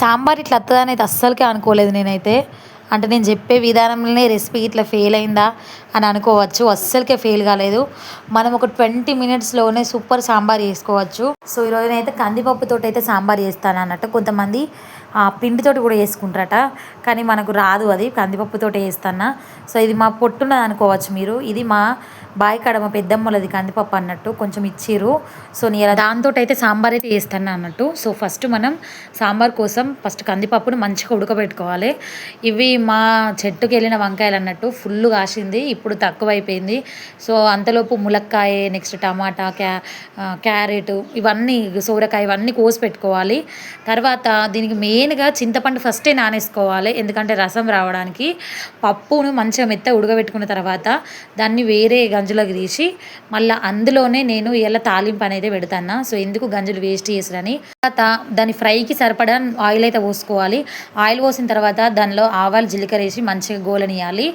సాంబార్ ఇట్లా వస్తుందని అయితే అస్సలకే అనుకోలేదు నేనైతే. అంటే నేను చెప్పే విధానంలోనే రెసిపీ ఇట్లా ఫెయిల్ అయిందా అని అనుకోవచ్చు. అస్సలకే ఫెయిల్ కాలేదు. మనం ఒక ట్వంటీ మినిట్స్లోనే సూపర్ సాంబార్ చేసుకోవచ్చు. సో ఈరోజు నేనైతే కందిపప్పుతో అయితే సాంబార్ చేస్తాను అన్నట్టు. కొంతమంది పిండితోటి కూడా వేసుకుంటారట కానీ మనకు రాదు అది. కందిపప్పుతో వేస్తాను సో ఇది మా పొట్టున్నది అనుకోవచ్చు మీరు. ఇది మా బాయ్ కడమ పెద్దమ్మలది కందిపప్పు అన్నట్టు కొంచెం ఇచ్చిర్రు. సో నేను దాంతో అయితే సాంబార్ అయితే వేస్తాను అన్నట్టు. సో ఫస్ట్ మనం సాంబార్ కోసం ఫస్ట్ కందిపప్పును మంచిగా ఉడకబెట్టుకోవాలి. ఇవి మా చెట్టుకి వెళ్ళిన వంకాయలు అన్నట్టు ఫుల్ కాసింది ఇప్పుడు తక్కువ అయిపోయింది సో అంతలోపు ములక్కాయ నెక్స్ట్ టమాటా క్యా క్యారెట్ ఇవన్నీ సోరకాయ ఇవన్నీ కోసి పెట్టుకోవాలి. తర్వాత దీనికి మెయిన్గా చింతపండు ఫస్టే నానేసుకోవాలి. ఎందుకంటే రసం రావడానికి పప్పును మంచిగా మెత్త ఉడకబెట్టుకున్న తర్వాత దాన్ని వేరే గంజులకు తీసి మళ్ళీ అందులోనే నేను ఇలా తాలింపు అనేది పెడతాను సో ఎందుకు గంజులు వేస్ట్ చేసిరని తర్వాత దాని ఫ్రైకి సరిపడా ఆయిల్ అయితే పోసుకోవాలి. ఆయిల్ పోసిన తర్వాత దానిలో ఆవాలు జీలకర్ర వేసి మంచిగా గోలనియాలి.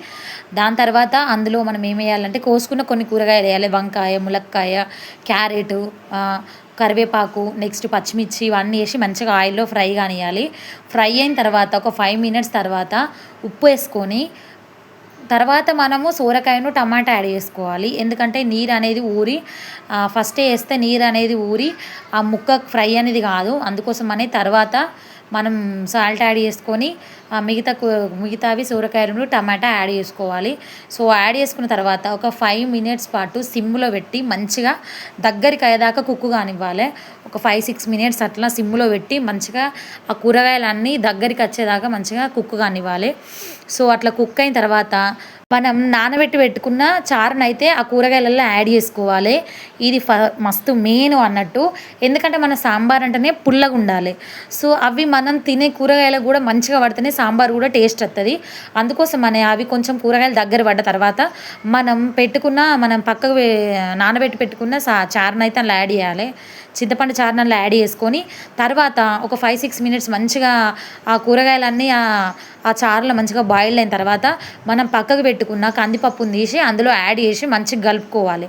దాని తర్వాత అందులో మనం ఏం వేయాలంటే కోసుకున్న కొన్ని కూరగాయలు వేయాలి. వంకాయ ములక్కాయ క్యారెట్ కరివేపాకు నెక్స్ట్ పచ్చిమిర్చి ఇవన్నీ వేసి మంచిగా ఆయిల్లో ఫ్రై కానియాలి. ఫ్రై అయిన తర్వాత ఒక ఫైవ్ మినిట్స్ తర్వాత ఉప్పు వేసుకొని తర్వాత మనము సోరకాయను టమాటా యాడ్ చేసుకోవాలి. ఎందుకంటే నీరు అనేది ఊరి ఫస్టే వేస్తే నీరు అనేది ఊరి ఆ ముక్క ఫ్రై అనేది కాదు. అందుకోసం అనే తర్వాత మనం సాల్ట్ యాడ్ చేసుకొని మిగతా మిగతావి సూరకాయలు టమాటా యాడ్ చేసుకోవాలి. సో యాడ్ చేసుకున్న తర్వాత ఒక ఫైవ్ మినిట్స్ పాటు సిమ్లో పెట్టి మంచిగా దగ్గరికి అయ్యేదాకా కుక్ కానివ్వాలి. ఒక ఫైవ్ సిక్స్ మినిట్స్ అట్లా సిమ్లో పెట్టి మంచిగా ఆ కూరగాయలన్నీ దగ్గరికి వచ్చేదాకా మంచిగా కుక్ కానివ్వాలి. సో అట్లా కుక్ అయిన తర్వాత మనం నానబెట్టి పెట్టుకున్న చారును అయితే ఆ కూరగాయలలో యాడ్ చేసుకోవాలి. ఇది ఫ మస్తు మెయిన్ అన్నట్టు. ఎందుకంటే మన సాంబార్ అంటేనే పుల్లగా ఉండాలి. సో అవి మనం తినే కూరగాయలకు కూడా మంచిగా పడితేనే సాంబార్ కూడా టేస్ట్ వస్తుంది అందుకోసం మన అవి కొంచెం కూరగాయలు దగ్గర పడ్డ తర్వాత మనం పెట్టుకున్న మనం పక్కకు నానబెట్టి పెట్టుకున్న సా చారును అయితే అలా యాడ్ చేయాలి. చింతపండు చారణంలో యాడ్ చేసుకొని తర్వాత ఒక ఫైవ్ సిక్స్ మినిట్స్ మంచిగా ఆ కూరగాయలన్నీ ఆ ఆ చారులో మంచిగా బాయిల్ అయిన తర్వాత మనం పక్కకు పెట్టుకున్న కందిపప్పును తీసి అందులో యాడ్ చేసి మంచిగా కలుపుకోవాలి.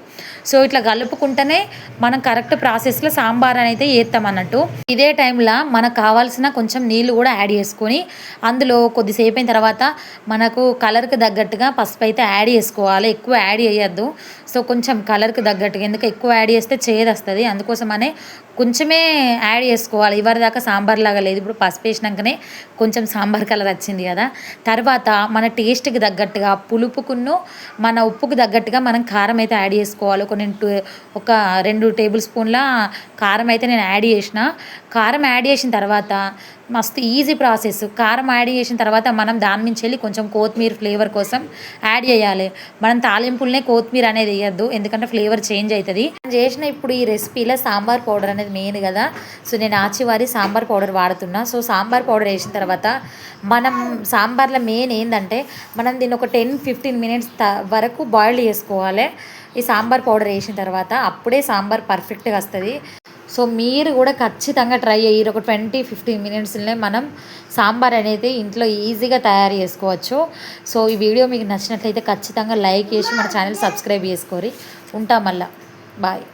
సో ఇట్లా కలుపుకుంటేనే మనం కరెక్ట్ ప్రాసెస్లో సాంబార్ అనేది అయితే వేస్తాం అన్నట్టు. ఇదే టైంలో మనకు కావాల్సిన కొంచెం నీళ్ళు కూడా యాడ్ చేసుకొని అందులో కొద్దిసేపు అయిన తర్వాత మనకు కలర్కి తగ్గట్టుగా పసుపు అయితే యాడ్ చేసుకోవాలి. ఎక్కువ యాడ్ చేయొద్దు. సో కొంచెం కలర్కి తగ్గట్టుగా ఎందుకు ఎక్కువ యాడ్ చేస్తే చేదు వస్తుంది. అందుకోసమనే కొంచెమే యాడ్ చేసుకోవాలి. ఇవరి దాకా సాంబార్ లాగా లేదు. ఇప్పుడు పసుపు వేసినాకనే కొంచెం సాంబార్ కలర్ వచ్చింది కదా. తర్వాత మన టేస్ట్కి తగ్గట్టుగా పులుపుకును మన ఉప్పుకు తగ్గట్టుగా మనం కారం అయితే యాడ్ చేసుకోవాలి. ఒక నేను టూ- ఒక రెండు టేబుల్ స్పూన్ల కారం అయితే నేను యాడ్ చేసిన. కారం యాడ్ చేసిన తర్వాత మస్తు ఈజీ ప్రాసెస్ కారం యాడ్ చేసిన తర్వాత మనం దాని నుంచి వెళ్ళి కొంచెం కొత్తిమీర ఫ్లేవర్ కోసం యాడ్ చేయాలి. మనం తాలింపులనే కొత్తిమీర అనేది వేయద్దు. ఎందుకంటే ఫ్లేవర్ చేంజ్ అవుతుంది నేను చేసిన ఇప్పుడు ఈ రెసిపీలో సాంబార్ పౌడర్ అనేది మెయిన్ కదా. సో నేను ఆచివారి సాంబార్ పౌడర్ వాడుతున్నా. సో సాంబార్ పౌడర్ వేసిన తర్వాత మనం సాంబార్లో మెయిన్ ఏంటంటే మనం దీన్ని ఒక టెన్ ఫిఫ్టీన్ మినిట్స్ వరకు బాయిల్ చేసుకోవాలి. ఈ సాంబార్ పౌడర్ వేసిన తర్వాత అప్పుడే సాంబార్ పర్ఫెక్ట్గా వస్తుంది. సో మీరు కూడా ఖచ్చితంగా ట్రై అయ్యి ఒక ట్వంటీ ఫిఫ్టీన్ మినిట్స్లోనే మనం సాంబార్ అనేది ఇంట్లో ఈజీగా తయారు చేసుకోవచ్చు. సో ఈ వీడియో మీకు నచ్చినట్లయితే ఖచ్చితంగా లైక్ చేసి మన ఛానల్ సబ్స్క్రైబ్ చేసుకోరి. ఉంటాం మళ్ళా. బాయ్.